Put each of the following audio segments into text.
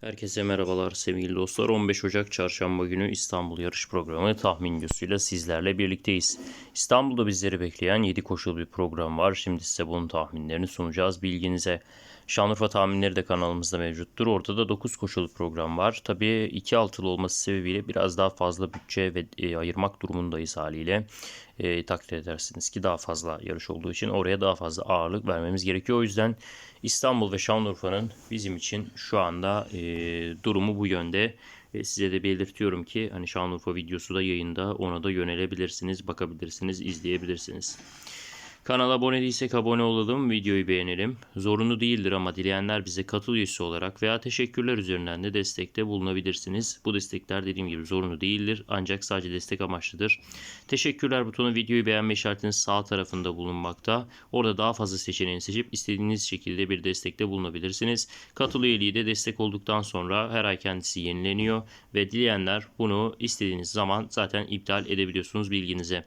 Herkese merhabalar sevgili dostlar. 15 Ocak Çarşamba günü İstanbul yarış programı tahmin videosuyla sizlerle birlikteyiz. İstanbul'da bizleri bekleyen 7 koşul bir program var. Şimdi size bunun tahminlerini sunacağız bilginize. Şanlıurfa tahminleri de kanalımızda mevcuttur. Ortada 9 koşulu program var. Tabii 2 altılı olması sebebiyle biraz daha fazla bütçe ve e, ayırmak durumundayız haliyle. E, takdir edersiniz ki daha fazla yarış olduğu için oraya daha fazla ağırlık vermemiz gerekiyor. O yüzden İstanbul ve Şanlıurfa'nın bizim için şu anda e, durumu bu yönde. E, size de belirtiyorum ki hani Şanlıurfa videosu da yayında ona da yönelebilirsiniz, bakabilirsiniz, izleyebilirsiniz. Kanala abone değilsek abone olalım, videoyu beğenelim. Zorunlu değildir ama dileyenler bize katıl üyesi olarak veya teşekkürler üzerinden de destekte bulunabilirsiniz. Bu destekler dediğim gibi zorunlu değildir ancak sadece destek amaçlıdır. Teşekkürler butonu videoyu beğenme işaretinin sağ tarafında bulunmakta. Orada daha fazla seçeneğini seçip istediğiniz şekilde bir destekte bulunabilirsiniz. Katıl üyeliği de destek olduktan sonra her ay kendisi yenileniyor ve dileyenler bunu istediğiniz zaman zaten iptal edebiliyorsunuz bilginize.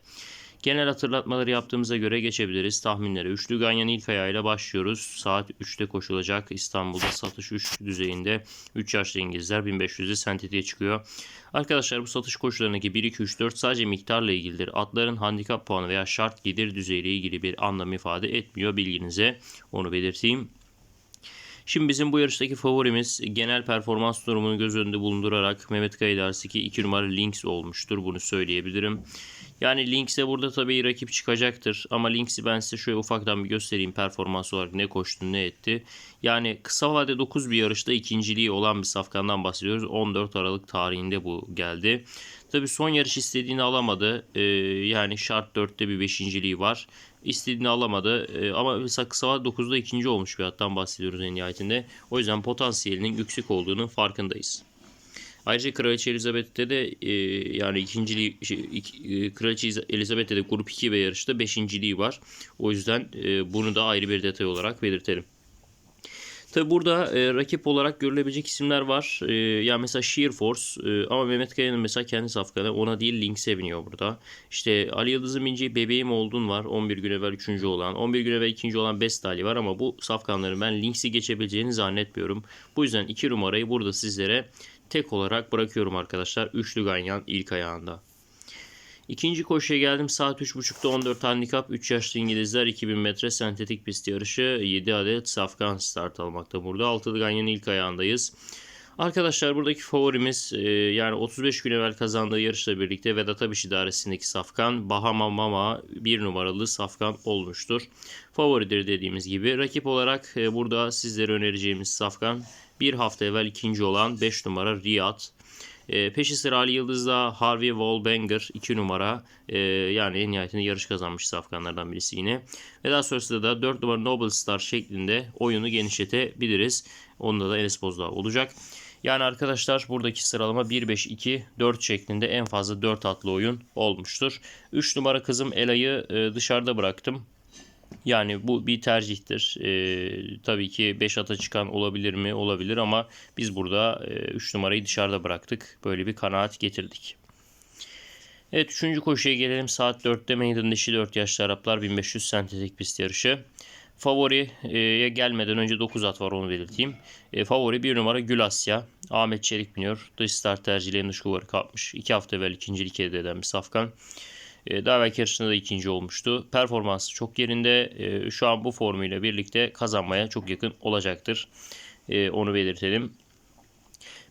Genel hatırlatmaları yaptığımıza göre geçebiliriz. Tahminlere üçlü ganyan ilk ayağıyla başlıyoruz. Saat 3'te koşulacak. İstanbul'da satış 3 düzeyinde 3 yaşlı İngilizler 1500'de sentetiğe çıkıyor. Arkadaşlar bu satış koşularındaki 1, 2, 3, 4 sadece miktarla ilgilidir. Atların handikap puanı veya şart gelir düzeyiyle ilgili bir anlam ifade etmiyor bilginize. Onu belirteyim. Şimdi bizim bu yarıştaki favorimiz genel performans durumunu göz önünde bulundurarak Mehmet Kayıdarsiki 2 numara Lynx olmuştur. Bunu söyleyebilirim. Yani Lynx'e burada tabii rakip çıkacaktır. Ama Lynx'i ben size şöyle ufaktan bir göstereyim performans olarak ne koştu ne etti. Yani kısa vade 9 bir yarışta ikinciliği olan bir safkandan bahsediyoruz. 14 Aralık tarihinde bu geldi. Tabii son yarış istediğini alamadı. Ee, yani şart 4'te bir beşinciliği var. İstediğini alamadı. Ee, ama mesela kısa vade 9'da ikinci olmuş bir attan bahsediyoruz en nihayetinde. O yüzden potansiyelinin yüksek olduğunu farkındayız. Ayrıca Kraliçe Elizabeth'te de e, yani ikinciliği şey, iki, e, Kraliçe Elizabeth'te de grup 2 ve yarışta beşinciliği var. O yüzden e, bunu da ayrı bir detay olarak belirtelim. Tabi burada e, rakip olarak görülebilecek isimler var. E, yani mesela Sheer Force e, ama Mehmet Kaya'nın mesela kendi safkanı ona değil Lynx'e biniyor burada. İşte Ali Yıldız'ın bineceği bebeğim oldun var. 11 gün evvel 3. olan. 11 gün evvel 2. olan Bestali var ama bu safkanların ben Lynx'i geçebileceğini zannetmiyorum. Bu yüzden 2 numarayı burada sizlere tek olarak bırakıyorum arkadaşlar. Üçlü ganyan ilk ayağında. İkinci koşuya geldim. Saat 3.30'da 14 handikap. 3 yaşlı İngilizler 2000 metre sentetik pist yarışı. 7 adet safkan start almakta burada. Altılı ganyanın ilk ayağındayız. Arkadaşlar buradaki favorimiz e, yani 35 gün evvel kazandığı yarışla birlikte Vedat Abiş idaresindeki Safkan Bahama Mama bir numaralı Safkan olmuştur. Favoridir dediğimiz gibi. Rakip olarak e, burada sizlere önereceğimiz Safkan bir hafta evvel ikinci olan 5 numara Riyad. E, peşi sıra Ali Yıldız'da Harvey Wallbanger 2 numara e, yani en nihayetinde yarış kazanmış safkanlardan birisi yine. Ve daha sonrasında da 4 numara Noble Star şeklinde oyunu genişletebiliriz. Onda da Enes Bozdağ olacak. Yani arkadaşlar buradaki sıralama 1-5-2-4 şeklinde en fazla 4 atlı oyun olmuştur. 3 numara kızım Ela'yı e, dışarıda bıraktım. Yani bu bir tercihtir. Ee, tabii ki 5 ata çıkan olabilir mi? Olabilir ama biz burada 3 e, numarayı dışarıda bıraktık. Böyle bir kanaat getirdik. Evet 3. koşuya gelelim. Saat 4'te meydan dişi 4 yaşlı Araplar 1500 sentetik pist yarışı. Favoriye gelmeden önce 9 at var onu belirteyim. E, favori 1 numara Gül Asya. Ahmet Çelik biniyor. Dış start tercihlerini dış kuvarı kapmış. 2 hafta evvel ikincilik elde eden bir safkan. E, daha belki yarışında da ikinci olmuştu. Performansı çok yerinde. E, şu an bu formuyla birlikte kazanmaya çok yakın olacaktır. E, onu belirtelim.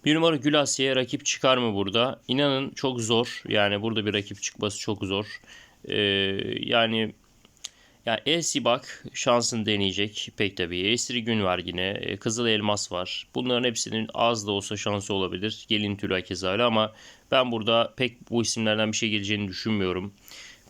Bir numara Gül Asya'ya rakip çıkar mı burada? İnanın çok zor. Yani burada bir rakip çıkması çok zor. yani yani Elsi bak şansını deneyecek pek tabii. Esri Gün var yine. Kızıl Elmas var. Bunların hepsinin az da olsa şansı olabilir. Gelin Tülay keza ama ben burada pek bu isimlerden bir şey geleceğini düşünmüyorum.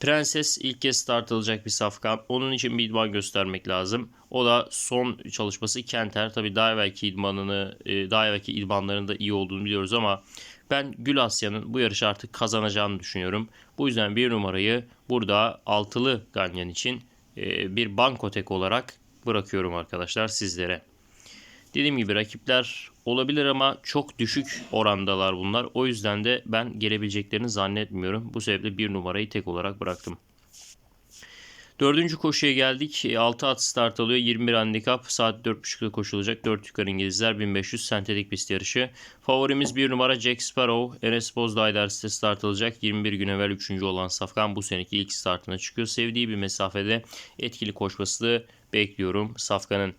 Prenses ilk kez start alacak bir safkan. Onun için bir idman göstermek lazım. O da son çalışması Kenter. Tabii daha evvelki idmanını, e, daha evvelki idmanlarında iyi olduğunu biliyoruz ama ben Gül Asya'nın bu yarışı artık kazanacağını düşünüyorum. Bu yüzden bir numarayı burada altılı Ganyan için e, bir bankotek olarak bırakıyorum arkadaşlar sizlere. Dediğim gibi rakipler olabilir ama çok düşük orandalar bunlar. O yüzden de ben gelebileceklerini zannetmiyorum. Bu sebeple bir numarayı tek olarak bıraktım. Dördüncü koşuya geldik. 6 at start alıyor. 21 handikap. Saat 4.30'da koşulacak. 4 yukarı İngilizler 1500 sentetik pist yarışı. Favorimiz 1 numara Jack Sparrow. Enes Bozdağ idaresinde start alacak. 21 gün evvel 3. olan Safkan bu seneki ilk startına çıkıyor. Sevdiği bir mesafede etkili koşması bekliyorum Safkan'ın.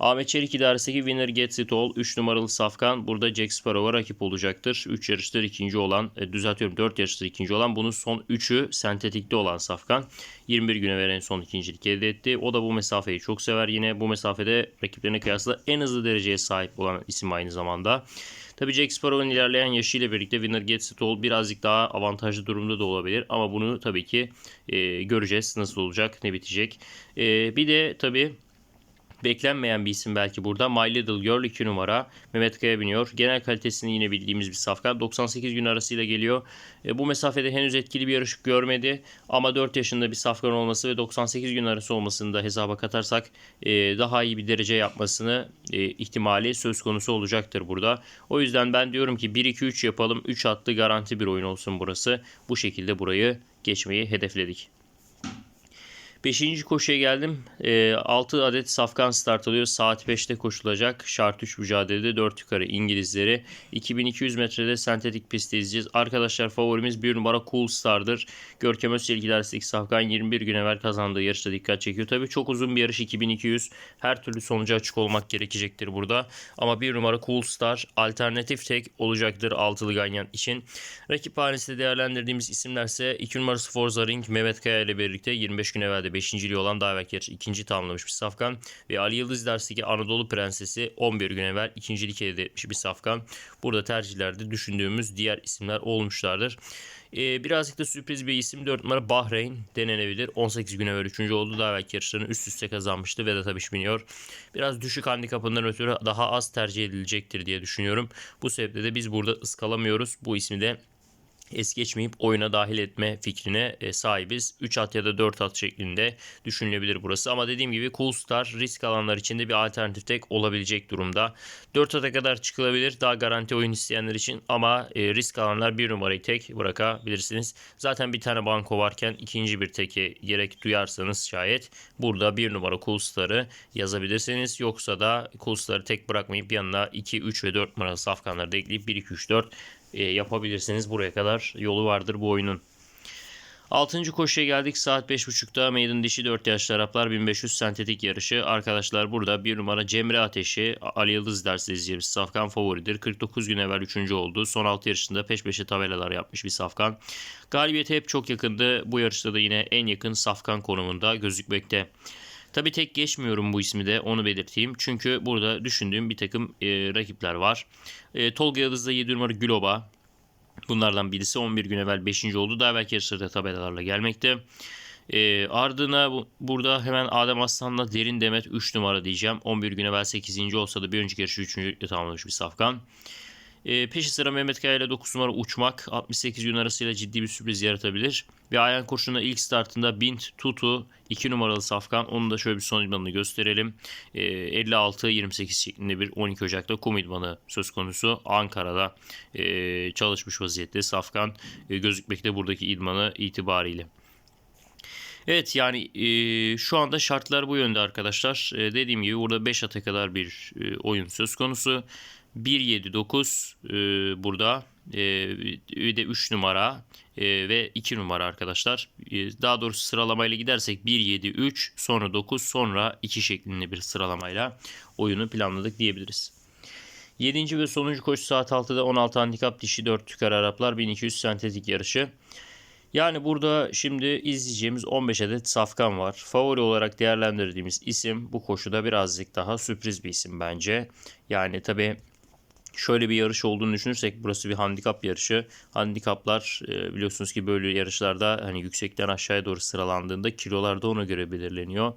Ahmet Çelik idaresindeki Winner Gets It All 3 numaralı Safkan burada Jack Sparrow'a rakip olacaktır. 3 yarıştır ikinci olan e, düzeltiyorum 4 yarıştır ikinci olan bunun son 3'ü sentetikte olan Safkan. 21 güne veren son ikincilik elde etti. O da bu mesafeyi çok sever. Yine bu mesafede rakiplerine kıyasla en hızlı dereceye sahip olan isim aynı zamanda. Tabii Jack Sparrow'un ilerleyen yaşıyla birlikte Winner Gets It All birazcık daha avantajlı durumda da olabilir. Ama bunu tabii ki e, göreceğiz. Nasıl olacak, ne bitecek. E, bir de tabii Beklenmeyen bir isim belki burada. My Little Girl 2 numara. Mehmet Kaya biniyor. Genel kalitesini yine bildiğimiz bir safkan. 98 gün arasıyla geliyor. E, bu mesafede henüz etkili bir yarış görmedi. Ama 4 yaşında bir safkan olması ve 98 gün arası olmasını da hesaba katarsak e, daha iyi bir derece yapmasını e, ihtimali söz konusu olacaktır burada. O yüzden ben diyorum ki 1-2-3 yapalım. 3 atlı garanti bir oyun olsun burası. Bu şekilde burayı geçmeyi hedefledik. Beşinci koşuya geldim. E, ee, 6 adet safkan start alıyor. Saat 5'te koşulacak. Şart 3 mücadelede 4 yukarı İngilizleri. 2200 metrede sentetik pistte izleyeceğiz. Arkadaşlar favorimiz 1 numara Cool Star'dır. Görkem Özçelik idaresindeki safkan 21 gün evvel kazandığı yarışta dikkat çekiyor. Tabii çok uzun bir yarış 2200. Her türlü sonuca açık olmak gerekecektir burada. Ama 1 numara Cool Star alternatif tek olacaktır altılı ganyan için. Rakip hanesinde değerlendirdiğimiz isimlerse 2 numarası Forza Ring Mehmet Kaya ile birlikte 25 gün evvel 5. olan yarış ikinci tamamlamış bir safkan. Ve Ali Yıldız dersteki Anadolu Prensesi 11 gün evvel ikincilik elde etmiş bir safkan. Burada tercihlerde düşündüğümüz diğer isimler olmuşlardır. Ee, birazcık da sürpriz bir isim 4 numara Bahreyn denenebilir. 18 gün evvel 3. oldu. Evvelki yarışlarını üst üste kazanmıştı. Vedat Abiş biniyor. Biraz düşük handikapından ötürü daha az tercih edilecektir diye düşünüyorum. Bu sebeple de biz burada ıskalamıyoruz. Bu ismi de es geçmeyip oyuna dahil etme fikrine e, sahibiz. 3 at ya da 4 at şeklinde düşünülebilir burası. Ama dediğim gibi Cool Star risk alanlar için de bir alternatif tek olabilecek durumda. 4 ata kadar çıkılabilir daha garanti oyun isteyenler için ama e, risk alanlar bir numarayı tek bırakabilirsiniz. Zaten bir tane banko varken ikinci bir teke gerek duyarsanız şayet burada bir numara Cool Star'ı yazabilirsiniz. Yoksa da Cool Star'ı tek bırakmayıp yanına 2, 3 ve 4 numaralı safkanları da ekleyip 1, 2, 3, 4 e, yapabilirsiniz. Buraya kadar yolu vardır bu oyunun. Altıncı koşuya geldik. Saat 5.30'da Maiden dişi 4 yaşlı Araplar 1500 sentetik yarışı. Arkadaşlar burada bir numara Cemre Ateşi Ali Yıldız dersi izleyeceğimiz Safkan favoridir. 49 gün evvel 3. oldu. Son 6 yarışında peş peşe tabelalar yapmış bir Safkan. Galibiyete hep çok yakındı. Bu yarışta da yine en yakın Safkan konumunda gözükmekte. Tabi tek geçmiyorum bu ismi de onu belirteyim. Çünkü burada düşündüğüm bir takım e, rakipler var. E, Tolga Yıldız'da 7 numara Güloba. Bunlardan birisi 11 gün evvel 5. oldu. Daha belki yarışlarda tabelalarla gelmekte. E, ardına bu, burada hemen Adem Aslan'la Derin Demet 3 numara diyeceğim. 11 gün evvel 8. olsa da bir önceki yarışı 3. tamamlamış bir safkan. E, peşi sıra Mehmet Kaya ile 9 numara uçmak 68 gün arasıyla ciddi bir sürpriz yaratabilir. Ve Ayhan Kurşun'da ilk startında Bint Tutu 2 numaralı safkan. Onun da şöyle bir son idmanını gösterelim. E, 56-28 şeklinde bir 12 Ocak'ta kum idmanı söz konusu. Ankara'da e, çalışmış vaziyette safkan e, gözükmekte buradaki idmanı itibariyle. Evet yani e, şu anda şartlar bu yönde arkadaşlar. E, dediğim gibi burada 5 ata kadar bir e, oyun söz konusu. 179 e, burada e, de 3 numara e, ve 2 numara arkadaşlar. E, daha doğrusu sıralamayla gidersek 1 7 3 sonra 9 sonra 2 şeklinde bir sıralamayla oyunu planladık diyebiliriz. 7. ve sonuncu koşu saat 6'da 16 handikap dişi 4 tüker Araplar 1200 sentetik yarışı. Yani burada şimdi izleyeceğimiz 15 adet safkan var. Favori olarak değerlendirdiğimiz isim bu koşuda birazcık daha sürpriz bir isim bence. Yani tabi şöyle bir yarış olduğunu düşünürsek burası bir handikap yarışı. Handikaplar e, biliyorsunuz ki böyle yarışlarda hani yüksekten aşağıya doğru sıralandığında kilolar da ona göre belirleniyor.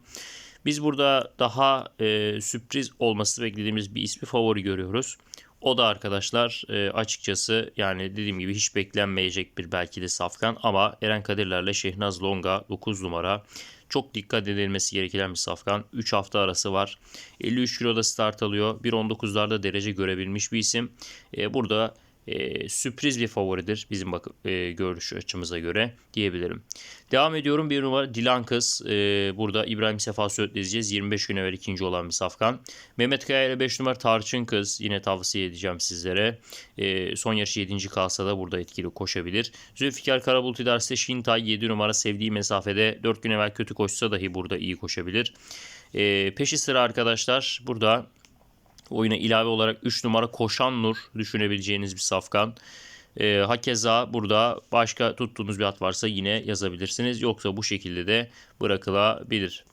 Biz burada daha e, sürpriz olması beklediğimiz bir ismi favori görüyoruz. O da arkadaşlar e, açıkçası yani dediğim gibi hiç beklenmeyecek bir belki de safkan ama Eren Kadirler'le Şehnaz Longa 9 numara çok dikkat edilmesi gereken bir safkan. 3 hafta arası var. 53 kiloda start alıyor. 1.19'larda derece görebilmiş bir isim. E, burada e, sürpriz bir favoridir bizim bak e, görüş açımıza göre diyebilirim. Devam ediyorum bir numara Dilan Kız. E, burada İbrahim Sefa Söğüt'le izleyeceğiz. 25 gün evvel ikinci olan bir safkan. Mehmet Kaya ile 5 numara Tarçın Kız. Yine tavsiye edeceğim sizlere. E, son yarışı 7. kalsa da burada etkili koşabilir. Zülfikar Karabulut idaresi Şintay 7 numara sevdiği mesafede 4 gün evvel kötü koşsa dahi burada iyi koşabilir. E, peşi sıra arkadaşlar burada oyuna ilave olarak 3 numara Koşan Nur düşünebileceğiniz bir safkan. E, hakeza burada başka tuttuğunuz bir at varsa yine yazabilirsiniz. Yoksa bu şekilde de bırakılabilir.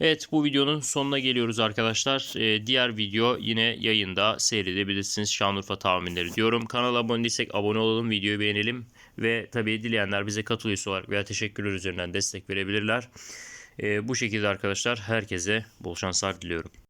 Evet bu videonun sonuna geliyoruz arkadaşlar. E, diğer video yine yayında seyredebilirsiniz. Şanlıurfa tahminleri diyorum. Kanala abone değilsek abone olalım, videoyu beğenelim. Ve tabii dileyenler bize katıl üyesi olarak veya teşekkürler üzerinden destek verebilirler. E, bu şekilde arkadaşlar herkese bol şanslar diliyorum.